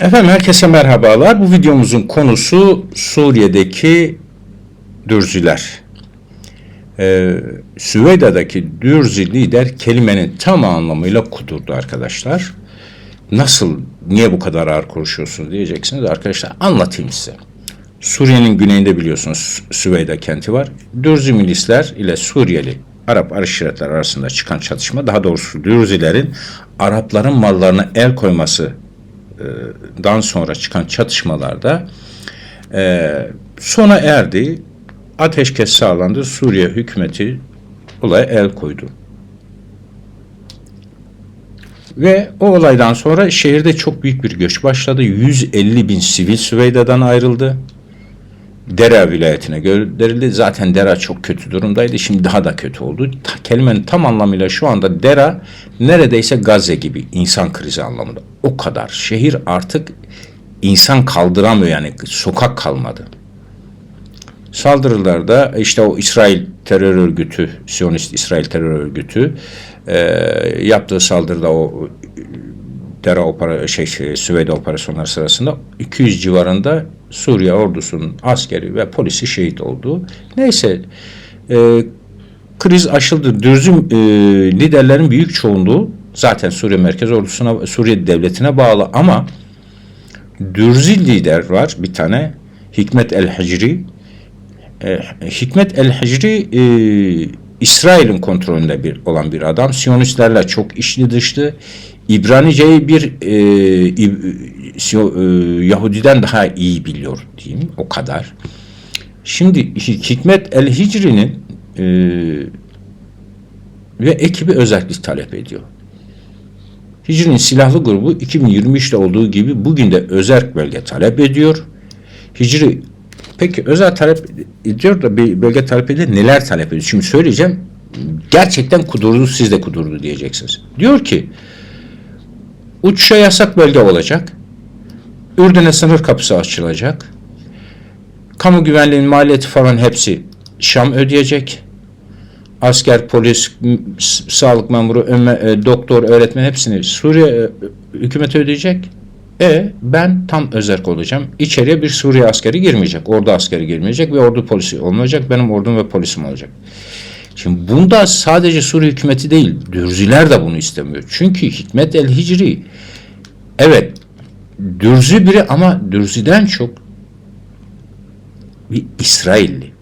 Efendim herkese merhabalar. Bu videomuzun konusu Suriye'deki Dürzüler. Ee, Süveyda'daki Dürzü lider kelimenin tam anlamıyla kudurdu arkadaşlar. Nasıl, niye bu kadar ağır konuşuyorsunuz diyeceksiniz. Arkadaşlar anlatayım size. Suriye'nin güneyinde biliyorsunuz Süveyda kenti var. Dürzü milisler ile Suriyeli Arap aşiretler arasında çıkan çatışma, daha doğrusu Dürzilerin Arapların mallarına el koyması dan sonra çıkan çatışmalarda e, sona erdi. Ateşkes sağlandı. Suriye hükümeti olaya el koydu. Ve o olaydan sonra şehirde çok büyük bir göç başladı. 150 bin sivil Süveyda'dan ayrıldı. Dera vilayetine gönderildi. Zaten Dera çok kötü durumdaydı. Şimdi daha da kötü oldu. Ta, kelimenin tam anlamıyla şu anda Dera neredeyse Gazze gibi insan krizi anlamında. O kadar. Şehir artık insan kaldıramıyor yani sokak kalmadı. Saldırılarda işte o İsrail terör örgütü, Siyonist İsrail terör örgütü e, yaptığı saldırıda o Dera opera, şey, Süveyde operasyonları sırasında 200 civarında Suriye ordusunun askeri ve polisi şehit oldu. Neyse e, kriz aşıldı. Dürzüm e, liderlerin büyük çoğunluğu zaten Suriye Merkez Ordusu'na, Suriye Devleti'ne bağlı ama Dürzü lider var bir tane Hikmet el-Hicri. E, Hikmet el-Hicri e, İsrail'in kontrolünde bir olan bir adam. Siyonistlerle çok işli dışlı. İbranice'yi bir e, e, Yahudiden daha iyi biliyor diyeyim o kadar. Şimdi Hikmet el Hicri'nin e, ve ekibi özellik talep ediyor. Hicri'nin silahlı grubu 2023'te olduğu gibi bugün de özerk bölge talep ediyor. Hicri peki özel talep ediyor da bir bölge talep ediyor. Neler talep ediyor? Şimdi söyleyeceğim. Gerçekten kudurdu siz de kudurdu diyeceksiniz. Diyor ki uçuşa yasak bölge olacak. Ürdün'e sınır kapısı açılacak. Kamu güvenliğinin maliyeti falan hepsi Şam ödeyecek. Asker, polis, sağlık memuru, e, doktor, öğretmen hepsini Suriye e, hükümeti ödeyecek. E ben tam özerk olacağım. İçeriye bir Suriye askeri girmeyecek. Ordu askeri girmeyecek ve ordu polisi olmayacak. Benim ordum ve polisim olacak. Şimdi bunda sadece Suriye hükümeti değil, Dürzüler de bunu istemiyor. Çünkü Hikmet el Hicri evet Dürzü biri ama Dürzü'den çok bir İsrailli.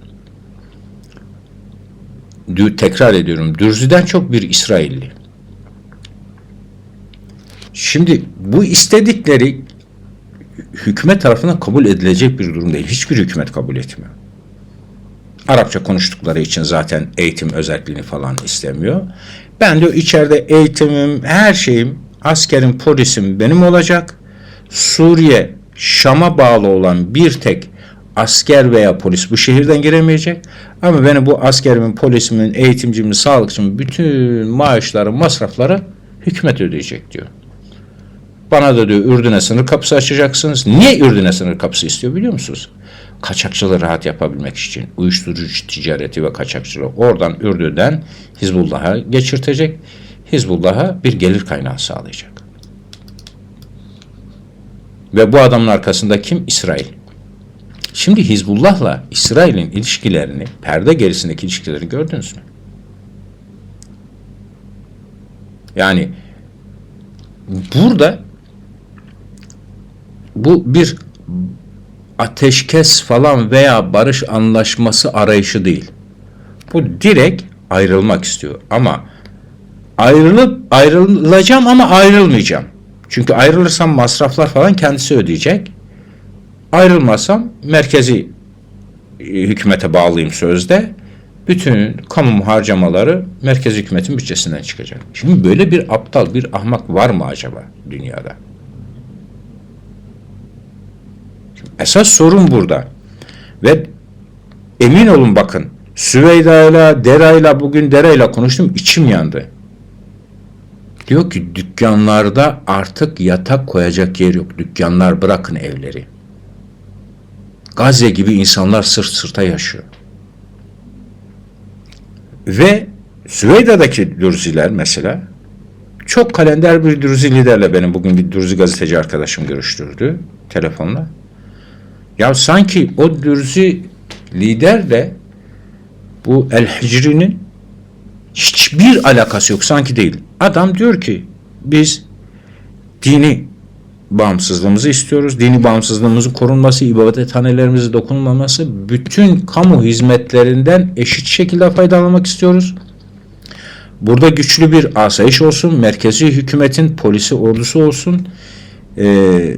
Tekrar ediyorum. Dürzü'den çok bir İsrailli. Şimdi bu istedikleri hükümet tarafından kabul edilecek bir durum değil. Hiçbir hükümet kabul etmiyor. Arapça konuştukları için zaten eğitim özelliğini falan istemiyor. Ben diyor içeride eğitimim, her şeyim, askerim, polisim benim olacak. Suriye, Şam'a bağlı olan bir tek asker veya polis bu şehirden giremeyecek. Ama benim bu askerimin, polisimin, eğitimcimin, sağlıkçımın bütün maaşları, masrafları hükümet ödeyecek diyor. Bana da diyor Ürdün'e sınır kapısı açacaksınız. Niye Ürdün'e sınır kapısı istiyor biliyor musunuz? Kaçakçılığı rahat yapabilmek için. Uyuşturucu ticareti ve kaçakçılığı oradan Ürdün'den Hizbullah'a geçirtecek. Hizbullah'a bir gelir kaynağı sağlayacak. Ve bu adamın arkasında kim? İsrail. Şimdi Hizbullah'la İsrail'in ilişkilerini, perde gerisindeki ilişkileri gördünüz mü? Yani burada bu bir ateşkes falan veya barış anlaşması arayışı değil. Bu direkt ayrılmak istiyor. Ama ayrılıp ayrılacağım ama ayrılmayacağım. Çünkü ayrılırsam masraflar falan kendisi ödeyecek. Ayrılmasam merkezi e, hükümete bağlıyım sözde. Bütün kamu harcamaları merkezi hükümetin bütçesinden çıkacak. Şimdi böyle bir aptal, bir ahmak var mı acaba dünyada? Esas sorun burada. Ve emin olun bakın Süveyda'yla, Dera'yla bugün Dera'yla konuştum içim yandı. Diyor ki dükkanlarda artık yatak koyacak yer yok. Dükkanlar bırakın evleri. Gazze gibi insanlar sırt sırta yaşıyor. Ve Süveyda'daki Dürziler mesela çok kalender bir Dürzi liderle benim bugün bir Dürzi gazeteci arkadaşım görüştürdü telefonla. Ya sanki o Dürzi liderle bu El Hicri'nin hiçbir alakası yok sanki değil. Adam diyor ki biz dini bağımsızlığımızı istiyoruz. Dini bağımsızlığımızın korunması, ibadethanelerimize dokunulmaması, bütün kamu hizmetlerinden eşit şekilde faydalanmak istiyoruz. Burada güçlü bir asayiş olsun, merkezi hükümetin polisi, ordusu olsun, ee,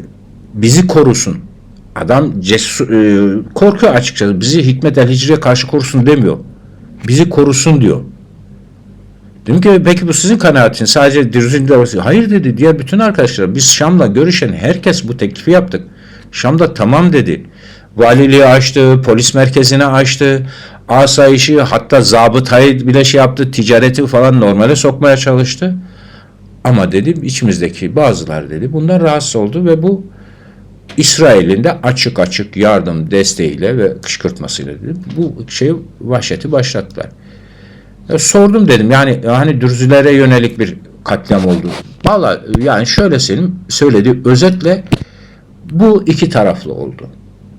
bizi korusun. Adam cesur, e, korkuyor açıkçası. Bizi Hikmet el Hicri'ye karşı korusun demiyor. Bizi korusun diyor. Dedim ki peki bu sizin kanaatiniz sadece Dirzin'de olsun. Hayır dedi diğer bütün arkadaşlar biz Şam'la görüşen herkes bu teklifi yaptık. Şam'da tamam dedi. Valiliği açtı, polis merkezini açtı, asayişi hatta zabıtayı bile şey yaptı, ticareti falan normale sokmaya çalıştı. Ama dedim içimizdeki bazılar dedi bundan rahatsız oldu ve bu İsrail'in de açık açık yardım desteğiyle ve kışkırtmasıyla dedim bu şeyi vahşeti başlattılar. E, sordum dedim yani hani dürzülere yönelik bir katliam oldu. Valla yani şöyle senin söylediği özetle bu iki taraflı oldu.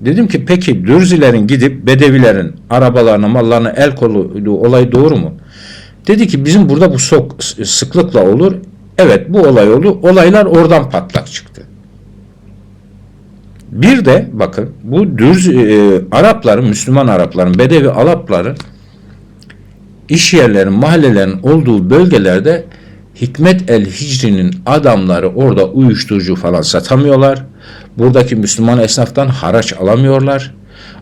Dedim ki peki Dürzilerin gidip Bedevilerin arabalarına mallarına el kolu olay doğru mu? Dedi ki bizim burada bu sok sıklıkla olur. Evet bu olay oldu. Olaylar oradan patlak çıktı. Bir de bakın bu Dürz e, Arapların, Müslüman Arapların, Bedevi Arapların iş yerlerin, mahallelerin olduğu bölgelerde Hikmet el Hicri'nin adamları orada uyuşturucu falan satamıyorlar. Buradaki Müslüman esnaftan haraç alamıyorlar.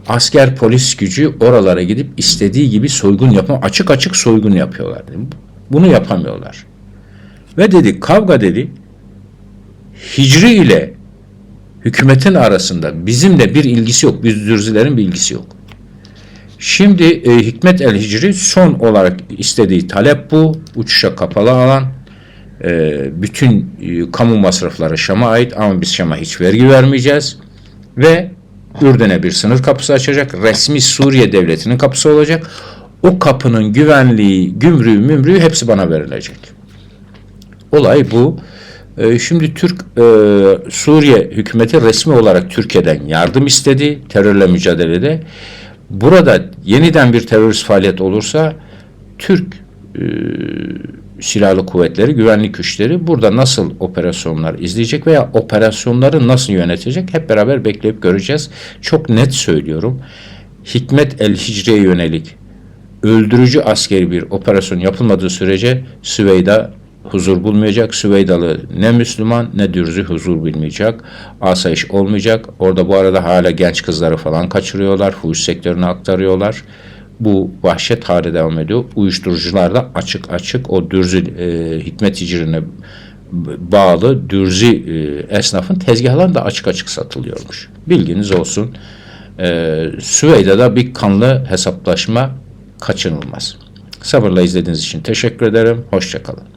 Asker polis gücü oralara gidip istediği gibi soygun yapma açık açık soygun yapıyorlar. Bunu yapamıyorlar. Ve dedi kavga dedi Hicri ile hükümetin arasında bizimle bir ilgisi yok. Biz Dürzilerin bir ilgisi yok. Şimdi e, Hikmet el Hicri son olarak istediği talep bu. Uçuşa kapalı alan. E, bütün e, kamu masrafları Şam'a ait ama biz Şam'a hiç vergi vermeyeceğiz. Ve Ürdün'e bir sınır kapısı açacak. Resmi Suriye devletinin kapısı olacak. O kapının güvenliği, gümrüğü, mümrüğü hepsi bana verilecek. Olay bu. E, şimdi Türk e, Suriye hükümeti resmi olarak Türkiye'den yardım istedi terörle mücadelede. Burada yeniden bir terörist faaliyet olursa Türk e, silahlı kuvvetleri, güvenlik güçleri burada nasıl operasyonlar izleyecek veya operasyonları nasıl yönetecek hep beraber bekleyip göreceğiz. Çok net söylüyorum. Hikmet el Hicri'ye yönelik öldürücü askeri bir operasyon yapılmadığı sürece Süveyda huzur bulmayacak. Süveydalı ne Müslüman ne Dürzü huzur bilmeyecek. Asayiş olmayacak. Orada bu arada hala genç kızları falan kaçırıyorlar. Fuhuş sektörüne aktarıyorlar. Bu vahşet hali devam ediyor. Uyuşturucular da açık açık o Dürzü e, hikmet hicrine bağlı Dürzi e, esnafın tezgahları da açık açık satılıyormuş. Bilginiz olsun. E, Süveyda'da bir kanlı hesaplaşma kaçınılmaz. Sabırla izlediğiniz için teşekkür ederim. Hoşçakalın.